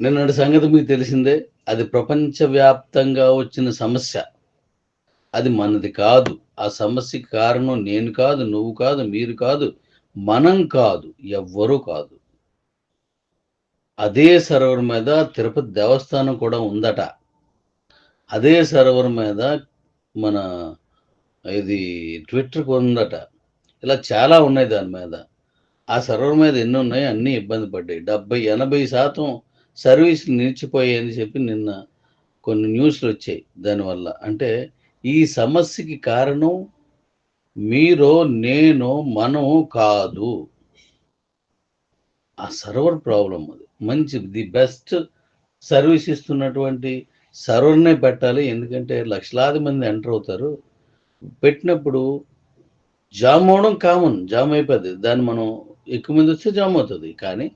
నిన్నటి సంగతి మీకు తెలిసిందే అది ప్రపంచవ్యాప్తంగా వచ్చిన సమస్య. అది మనది కాదు. ఆ సమస్యకి కారణం నేను కాదు నువ్వు కాదు మీరు కాదు మనం కాదు ఎవ్వరూ కాదు. అదే సర్వర్ మీద తిరుపతి దేవస్థానం కూడా ఉందట. అదే సర్వర్ మీద మన ఇది ట్విట్టర్ ఉందట. ఇలా చాలా ఉన్నాయి దాని మీద. ఆ సర్వర్ మీద ఎన్ని ఉన్నాయి? అన్నీ ఇబ్బంది పడ్డాయి. డెబ్బై ఎనభై శాతం సర్వీసులు నిలిచిపోయాయని చెప్పి నిన్న కొన్ని న్యూస్లు వచ్చాయి దానివల్ల. అంటే ఈ సమస్యకి కారణం మీరు నేను మనం కాదు. ఆ సర్వర్ ప్రాబ్లం అది. మంచి ది బెస్ట్ సర్వీస్ ఇస్తున్నటువంటి సర్వర్నే పెట్టాలి. ఎందుకంటే లక్షలాది మంది ఎంటర్ అవుతారు. పెట్టినప్పుడు జామ్ అవడం కామన్ జామ్ అయిపోతుంది దాన్ని మనం ఎక్కువ మంది వస్తే జామ్ అవుతుంది. కానీ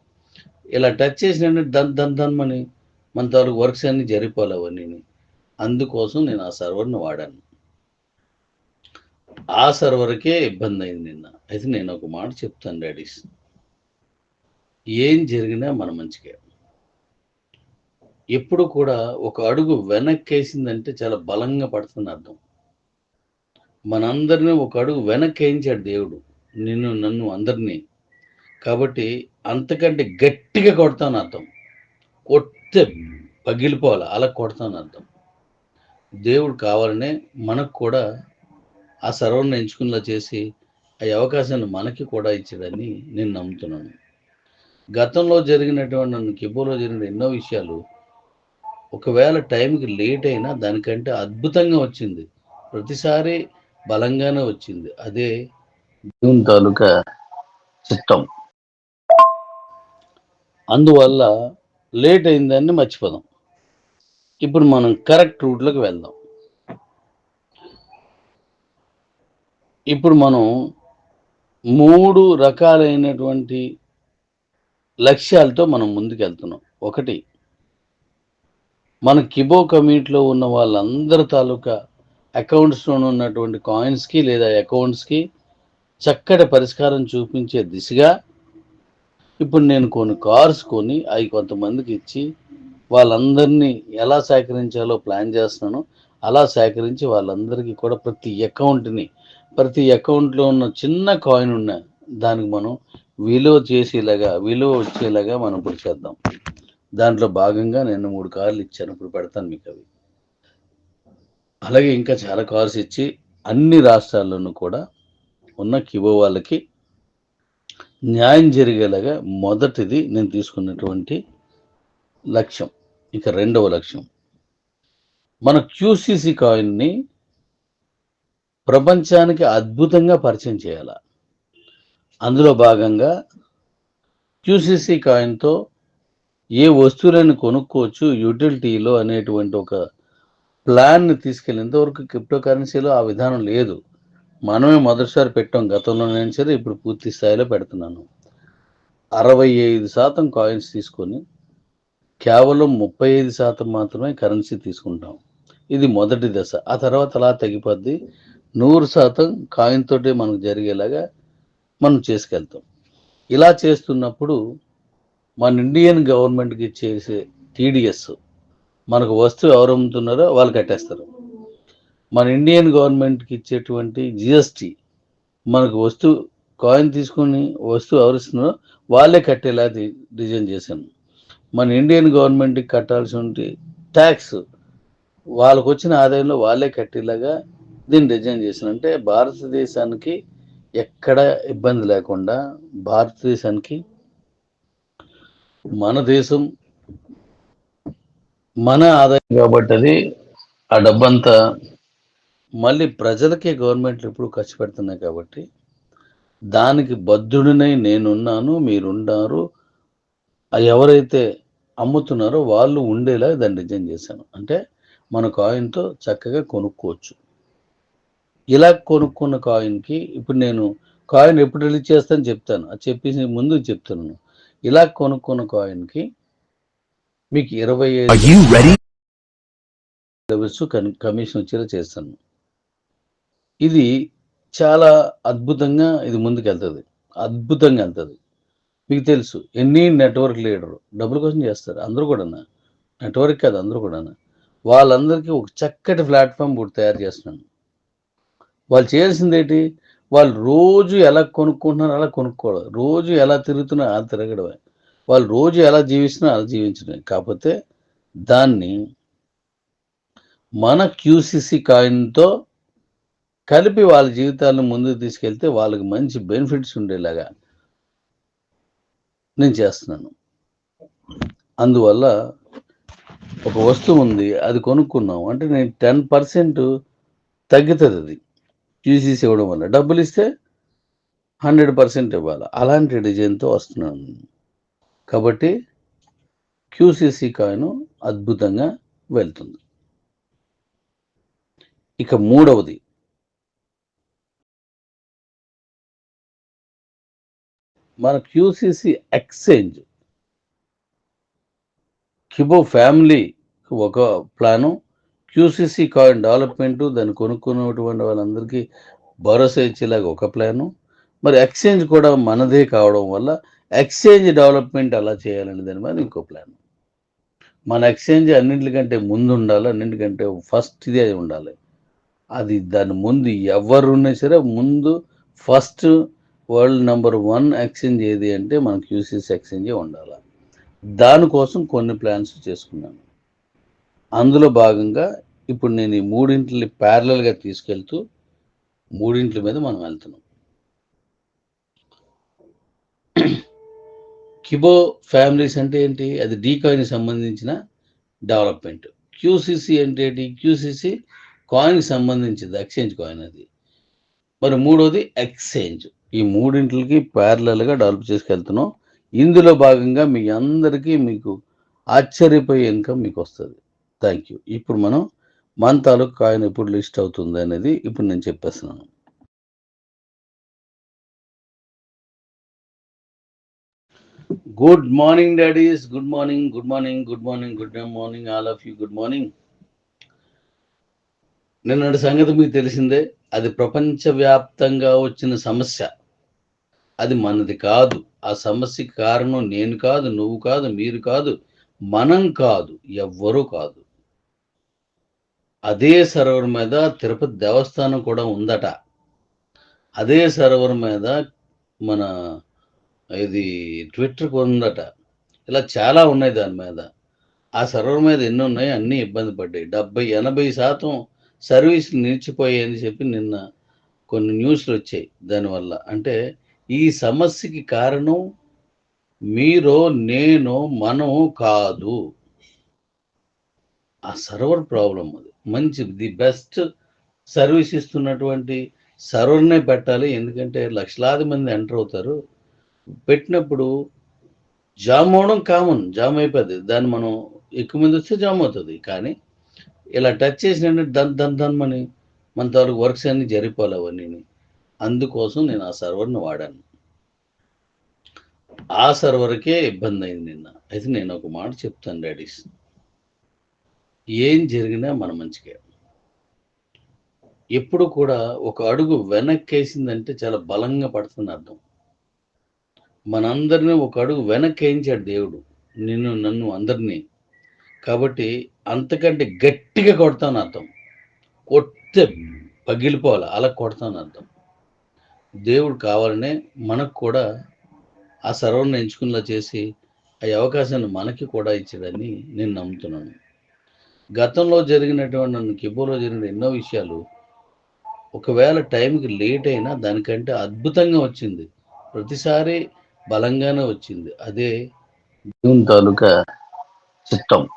ఇలా టచ్ చేసిన దన్ దన్ దన్ అని మన తాలూకు వర్క్స్ అన్ని జరిపోవాలి అవన్నీ అందుకోసం నేను ఆ సర్వర్ని వాడాను. ఆ సర్వర్కే ఇబ్బంది అయింది నిన్న. అయితే నేను ఒక మాట చెప్తాను డాడీస్. ఏం జరిగినా మన మంచిగా ఎప్పుడు కూడా ఒక అడుగు వెనక్కేసిందంటే చాలా బలంగా పడుతుంది అర్థం. మనందరినీ ఒక అడుగు వెనక్కేయించాడు దేవుడు. నిన్ను నన్ను అందరినీ. కాబట్టి అంతకంటే గట్టిగా కొడతాను అర్థం. కొట్టే పగిలిపోవాలి అలా కొడతాను అర్థం. దేవుడు కావాలనే మనకు కూడా ఆ సర్వర్ని ఎంచుకునేలా చేసి ఆ అవకాశాన్ని మనకి కూడా ఇచ్చాడని నేను నమ్ముతున్నాను. గతంలో జరిగినటువంటి నన్ను కిబోలో జరిగిన ఎన్నో విషయాలు ఒకవేళ టైంకి లేట్ అయినా దానికంటే అద్భుతంగా వచ్చింది. ప్రతిసారి బలంగానే వచ్చింది. అదే దేవుని తాలూకా చిత్తం. అందువల్ల లేట్ అయిందని మర్చిపోదాం. ఇప్పుడు మనం కరెక్ట్ రూట్లోకి వెళ్దాం. ఇప్పుడు మనం మూడు రకాలైనటువంటి లక్ష్యాలతో మనం ముందుకెళ్తున్నాం. ఒకటి మన కిబో కమిటీలో ఉన్న వాళ్ళందరి తాలూకా అకౌంట్స్లో ఉన్నటువంటి కాయిన్స్కి లేదా అకౌంట్స్కి చక్కటి పరిష్కారం చూపించే దిశగా ఇప్పుడు నేను కొన్ని కార్స్ కొని అవి కొంతమందికి ఇచ్చి వాళ్ళందరినీ ఎలా సేకరించాలో ప్లాన్ చేస్తున్నాను. అలా సేకరించి వాళ్ళందరికీ కూడా ప్రతి అకౌంట్ని ప్రతి అకౌంట్లో ఉన్న చిన్న కాయిన్ ఉన్న దానికి మనం విలువ చేసేలాగా విలువ వచ్చేలాగా మనం ఇప్పుడు చేద్దాం. దాంట్లో భాగంగా నేను మూడు కార్లు ఇచ్చాను. ఇప్పుడు పెడతాను మీకు అవి. అలాగే ఇంకా చాలా కార్స్ ఇచ్చి అన్ని రాష్ట్రాల్లోనూ కూడా ఉన్న కివో వాళ్ళకి న్యాయం జరిగేలాగా మొదటిది నేను తీసుకున్నటువంటి లక్ష్యం. ఇక రెండవ లక్ష్యం. మన క్యూసీసీ కాయిన్ని ప్రపంచానికి అద్భుతంగా పరిచయం చేయాల? అందులో భాగంగా క్యూసీసీ కాయిన్తో ఏ వస్తువులను కొనుక్కోవచ్చు యూటిలిటీలో అనేటువంటి ఒక ప్లాన్ని తీసుకెళ్ళేంత వరకు క్రిప్టో కరెన్సీలో ఆ విధానం లేదు. మనమే మొదటిసారి పెట్టాం గతంలోనే సరే ఇప్పుడు పూర్తి స్థాయిలో పెడుతున్నాను. అరవై ఐదు శాతం కాయిన్స్ తీసుకొని కేవలం ముప్పై ఐదు శాతం మాత్రమే కరెన్సీ తీసుకుంటాం. ఇది మొదటి దశ. ఆ తర్వాత అలా తగ్గిపోద్ది నూరు శాతం కాయిన్ తోటే మనకు జరిగేలాగా మనం చేసుకెళ్తాం. ఇలా చేస్తున్నప్పుడు మన ఇండియన్ గవర్నమెంట్కి చేసే టీడీఎస్ మనకు వస్తువు ఎవరు అమ్ముతున్నారో వాళ్ళు కట్టేస్తారు. మన ఇండియన్ గవర్నమెంట్కి ఇచ్చేటువంటి జిఎస్టి మనకు వస్తువు కాయిన్ తీసుకుని వస్తువు ఎవరిస్తున్నారో వాళ్ళే కట్టేలా డిజైన్ చేశాను. మన ఇండియన్ గవర్నమెంట్కి కట్టాల్సిన ట్యాక్స్ వాళ్ళకు వచ్చిన ఆదాయంలో వాళ్ళే కట్టేలాగా దీన్ని డిజైన్ చేసిన అంటే భారతదేశానికి ఎక్కడ ఇబ్బంది లేకుండా భారతదేశానికి మన దేశం మన ఆదాయం కాబట్టి అది ఆ డబ్బంతా మళ్ళీ ప్రజలకే గవర్నమెంట్లు ఎప్పుడు ఖర్చు పెడుతున్నాయి కాబట్టి దానికి బద్ధుడినై నేనున్నాను మీరున్నారు ఎవరైతే అమ్ముతున్నారో వాళ్ళు ఉండేలా దాన్ని డిజైన్ చేశాను. అంటే మన కాయిన్తో చక్కగా కొనుక్కోవచ్చు. ఇలా కొనుక్కున్న కాయిన్కి ఇప్పుడు నేను కాయిన్ ఎప్పుడు రిలీజ్ చేస్తాను చెప్తాను. అది చెప్పేసి ముందు చెప్తున్నాను. ఇలా కొనుక్కున్న కాయిన్కి మీకు ఇరవై ఐదు కమిషన్ వచ్చేలా చేస్తాను. ఇది చాలా అద్భుతంగా ఇది ముందుకు వెళ్తుంది అద్భుతంగా వెళ్తుంది. మీకు తెలుసు ఎన్ని నెట్వర్క్ లీడర్ డబ్బుల కోసం చేస్తారు? అందరూ కూడా నెట్వర్క్ కాదు అందరూ కూడా వాళ్ళందరికీ ఒక చక్కటి ప్లాట్ఫామ్ కూడా తయారు చేస్తున్నాను. వాళ్ళు చేయాల్సింది ఏంటి? వాళ్ళు రోజు ఎలా కొనుక్కుంటున్నారో అలా కొనుక్కోవడం రోజు ఎలా తిరుగుతున్నారో అలా తిరగడమే. వాళ్ళు రోజు ఎలా జీవిస్తున్నారో అలా జీవించడం కాకపోతే దాన్ని మన క్యూసిసి కాయిన్తో కలిపి వాళ్ళ జీవితాలను ముందుకు తీసుకెళ్తే వాళ్ళకి మంచి బెనిఫిట్స్ ఉండేలాగా నేను చేస్తున్నాను. అందువల్ల ఒక వస్తువు ఉంది అది కొనుక్కున్నాం. అంటే నేను టెన్ పర్సెంట్ తగ్గుతుంది అది. యూసీసీ ఇవ్వడం వల్ల డబ్బులు ఇస్తే హండ్రెడ్ పర్సెంట్ ఇవ్వాలి. అలాంటి డిజైన్తో వస్తున్నాను. కాబట్టి క్యూసీసీ కాయిన్ అద్భుతంగా వెళ్తుంది. ఇక మూడవది మన క్యూసీసీ ఎక్స్చేంజ్ కిబో ఫ్యామిలీ ఒక ప్లాను క్యూసీసీ కాయిన్ డెవలప్మెంటు దాన్ని కొనుక్కున్నటువంటి వాళ్ళందరికీ భరోసా ఇచ్చేలాగా ఒక ప్లాను మరి ఎక్స్చేంజ్ కూడా మనదే కావడం వల్ల ఎక్స్చేంజ్ డెవలప్మెంట్ అలా చేయాలని దాని మీద ఇంకో ప్లాన్ మన ఎక్స్చేంజ్ అన్నింటికంటే ముందు ఉండాలి అన్నింటికంటే ఫస్ట్ ఇదే ఉండాలి. అది దాని ముందు ఎవరున్నా సరే ముందు first world number one exchange ఏది అంటే మనకు యూసీసీ ఎక్స్చేంజే ఉండాలి. దానికోసం కొన్ని ప్లాన్స్ చేసుకున్నాను. అందులో భాగంగా ఇప్పుడు నేను ఈ మూడింటిని ప్యారలల్గా తీసుకెళ్తూ మూడింటి మీద మనం వెళ్తున్నాం. కిబో ఫ్యామిలీస్ అంటే ఏంటి? అది డీకాయిన్ సంబంధించిన డెవలప్మెంట్. క్యూసిసి అంటే ఏంటి? క్యూసిసి కాయిన్కి సంబంధించింది ఎక్స్చేంజ్ కాయిన్ అది. మరి మూడోది ఎక్స్చేంజ్. ఈ మూడింటికి ప్యారలల్గా డెవలప్ చేసుకెళ్తున్నాం. ఇందులో భాగంగా మీ అందరికీ మీకు ఆశ్చర్యపోయే ఇన్కమ్ మీకు వస్తుంది. Thank you. ఇప్పుడు మనం మన తాలూకు కాయిన్ ఎప్పుడు లిస్ట్ అవుతుంది అనేది ఇప్పుడు నేను చెప్పేస్తున్నాను. Good morning daddies. Good morning good morning good morning good morning all of you. Good morning. నిన్నటి సంగతి మీకు తెలిసిందే. అది ప్రపంచవ్యాప్తంగా వచ్చిన సమస్య. అది మనది కాదు. ఆ సమస్యకి కారణం నేను కాదు నువ్వు కాదు మీరు కాదు మనం కాదు ఎవ్వరూ కాదు. అదే సర్వర్ మీద తిరుపతి దేవస్థానం కూడా ఉందట. అదే సర్వర్ మీద మన ఇది ట్విట్టర్ ఉందట. ఇలా చాలా ఉన్నాయి దాని మీద. ఆ సర్వర్ మీద ఎన్ని ఉన్నాయి? అన్నీ ఇబ్బంది పడ్డాయి. డెబ్బై ఎనభై శాతం సర్వీసులు నిలిచిపోయాయని చెప్పి నిన్న కొన్ని న్యూస్లు వచ్చాయి దానివల్ల. అంటే ఈ సమస్యకి కారణం మీరు నేను మనం కాదు. ఆ సర్వర్ ప్రాబ్లం అది. మంచి ది బెస్ట్ సర్వీస్ ఇస్తున్నటువంటి సర్వర్నే పెట్టాలి. ఎందుకంటే లక్షలాది మంది ఎంటర్ అవుతారు. పెట్టినప్పుడు జామ్ అవడం కామన్ జామ్ అయిపోద్ది. దాన్ని మనం ఎక్కువ మంది వస్తే జామ్ అవుతుంది. కానీ ఇలా టచ్ చేసిన దన్ దన్ దన్ అని మన తాలూకు వర్క్స్ అన్ని జరిపోవాలి అవన్నీ అందుకోసం నేను ఆ సర్వర్ని వాడాను. ఆ సర్వర్కే ఇబ్బంది అయింది నిన్న. అయితే నేను ఒక మాట చెప్తాను డాడీస్. ఏం జరిగినా మన మంచిగా ఎప్పుడు కూడా ఒక అడుగు వెనక్కేసిందంటే చాలా బలంగా పడుతుంది అర్థం. మనందరినీ ఒక అడుగు వెనక్కేయించాడు దేవుడు. నిన్ను నన్ను అందరినీ. కాబట్టి అంతకంటే గట్టిగా కొడతాను అర్థం. కొట్టే పగిలిపోవాలి. అలా కొడతాను అర్థం. దేవుడు కావాలనే మనకు కూడా ఆ సర్వర్ని ఎంచుకునేలా చేసి ఆ అవకాశాన్ని మనకి కూడా ఇచ్చాడని నేను నమ్ముతున్నాను. గతంలో జరిగినటువంటి నన్ను కిబోలో జరిగిన ఎన్నో విషయాలు ఒకవేళ టైంకి లేట్ అయినా దానికంటే అద్భుతంగా వచ్చింది. ప్రతిసారి బలంగానే వచ్చింది. అదే దేవుని తాలూకా చిత్తం.